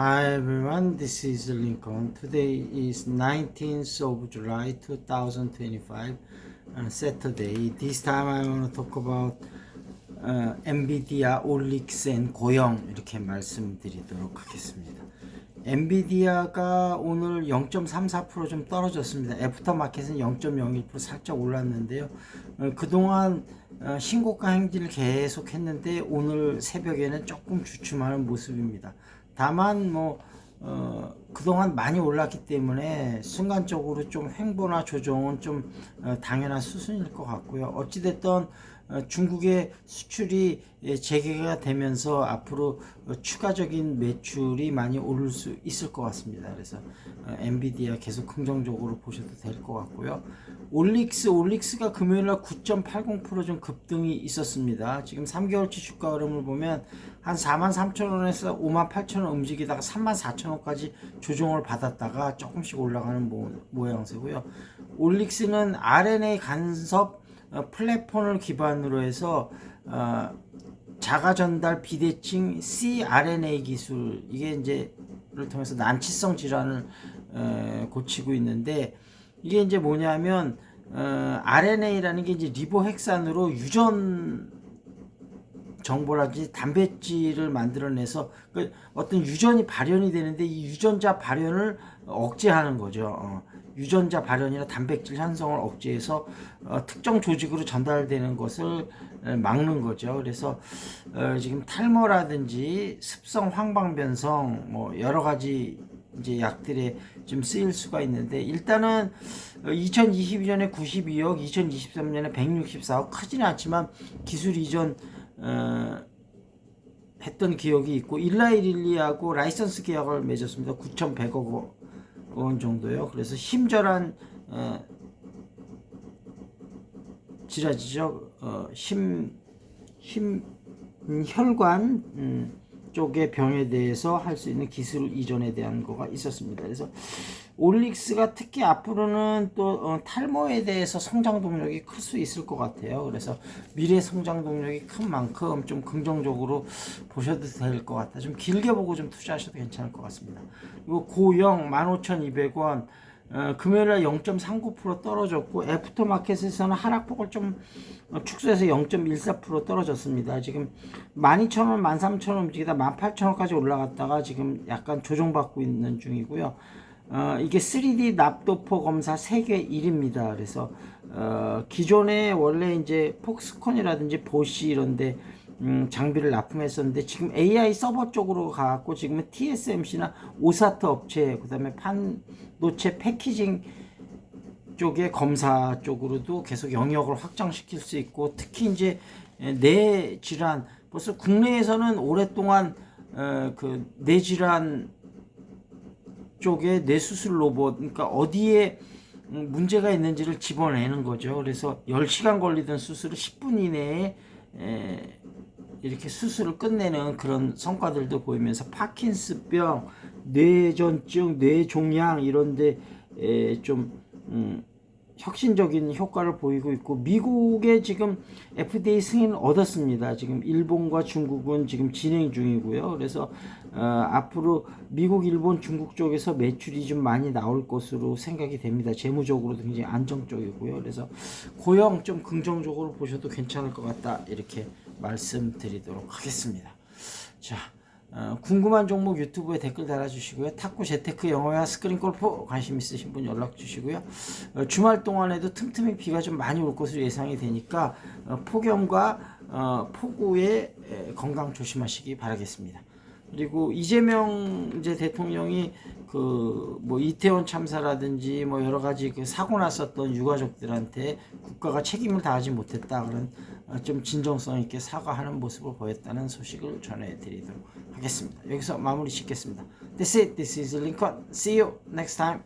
Hi everyone, this is Lincoln. Today is 19th of July 2025, uh, Saturday. This time I want to talk about uh, NVIDIA, OLX, and 고영 이렇게 말씀드리도록 하겠습니다. 엔비디아가 오늘 0.34%좀 떨어졌습니다. 애프터 마켓은 0.01% 살짝 올랐는데요. 어, 그동안 어, 신고가 행진을 계속 했는데 오늘 새벽에는 조금 주춤하는 모습입니다. 다만 뭐 어, 그동안 많이 올랐기 때문에 순간적으로 좀 횡보나 조정은 좀 어, 당연한 수순일 것 같고요. 어찌됐든 어, 중국의 수출이 예, 재개가 되면서 앞으로 어, 추가적인 매출이 많이 오를 수 있을 것 같습니다. 그래서 어, 엔비디아 계속 긍정적으로 보셔도 될 것 같고요. 올릭스, 올릭스가 금요일 날 9.80%좀 급등이 있었습니다. 지금 3개월치 주가 흐름을 보면 한 4만 3천 원에서 5만 8천 원 움직이다가 3만 4천 원까지 조정을 받았다가 조금씩 올라가는 모, 모양새고요. 올릭스는 RNA 간섭 어, 플랫폼을 기반으로 해서 어, 자가 전달 비대칭 cRNA 기술 이게 이제를 통해서 난치성 질환을 어, 고치고 있는데 이게 이제 뭐냐면 어, RNA라는 게 이제 리보핵산으로 유전 정보라든지 단백질을 만들어내서 그 어떤 유전이 발현이 되는데 이 유전자 발현을 억제하는 거죠. 어, 유전자 발현이나 단백질 형성을 억제해서 어, 특정 조직으로 전달되는 것을 에, 막는 거죠. 그래서 어, 지금 탈모라든지 습성 황방변성 뭐 여러 가지 이제 약들에 좀 쓰일 수가 있는데 일단은 2022년에 92억, 2023년에 164억 크지는 않지만 기술 이전 어, 했던 기억이 있고 일라이릴리하고 라이선스 계약을 맺었습니다. 9,100억 원 정도요. 그래서 힘절한 어, 지라지죠. 어, 힘, 힘 음, 혈관 음, 쪽의 병에 대해서 할 수 있는 기술 이전에 대한 거가 있었습니다. 그래서 올릭스가 특히 앞으로는 또 어, 탈모에 대해서 성장 동력이 클 수 있을 것 같아요. 그래서 미래 성장 동력이 큰 만큼 좀 긍정적으로 보셔도 될 것 같다. 좀 길게 보고 좀 투자하셔도 괜찮을 것 같습니다. 그리고 고영 15,200원 어, 금요일날 0.39% 떨어졌고 애프터마켓에서는 하락폭을 좀 어, 축소해서 0.14% 떨어졌습니다. 지금 12,000원, 13,000원 움직이다 18,000원까지 올라갔다가 지금 약간 조정받고 있는 중이고요. 어, 이게 3D 납도퍼 검사 세계 1입니다. 그래서 어, 기존에 원래 이제 폭스콘이라든지 보시 이런데 음, 장비를 납품했었는데 지금 AI 서버 쪽으로 가고 지금은 TSMC나 오사트 업체 그다음에 반도체 패키징 쪽의 검사 쪽으로도 계속 영역을 확장시킬 수 있고 특히 이제 뇌 질환 벌써 국내에서는 오랫동안 어, 그 뇌질환 쪽에 뇌수술 로봇 그러니까 어디에 음, 문제가 있는지를 집어내는 거죠. 그래서 10시간 걸리던 수술을 10분 이내에 에, 이렇게 수술을 끝내는 그런 성과들도 보이면서 파킨스병, 뇌전증, 뇌종양 이런데 좀 음, 혁신적인 효과를 보이고 있고 미국에 지금 FDA 승인을 얻었습니다. 지금 일본과 중국은 지금 진행 중이고요. 그래서 어, 앞으로 미국, 일본, 중국 쪽에서 매출이 좀 많이 나올 것으로 생각이 됩니다. 재무적으로도 굉장히 안정적이고요. 그래서 고용 좀 긍정적으로 보셔도 괜찮을 것 같다 이렇게 말씀드리도록 하겠습니다. 자. 어, 궁금한 종목 유튜브에 댓글 달아주시고요. 탁구 재테크 영어와 스크린 골프 관심 있으신 분 연락 주시고요. 어, 주말 동안에도 틈틈이 비가 좀 많이 올 것으로 예상이 되니까 어, 폭염과 어, 폭우에 에, 건강 조심하시기 바라겠습니다. 그리고 이재명 이제 대통령이 그 뭐 이태원 참사라든지 뭐 여러 가지 그 사고 났었던 유가족들한테 국가가 책임을 다하지 못했다 그런 어, 좀 진정성 있게 사과하는 모습을 보였다는 소식을 전해드리도록 하겠습니다. 여기서 마무리 짓겠습니다. That's it. This is Lincoln. See you next time.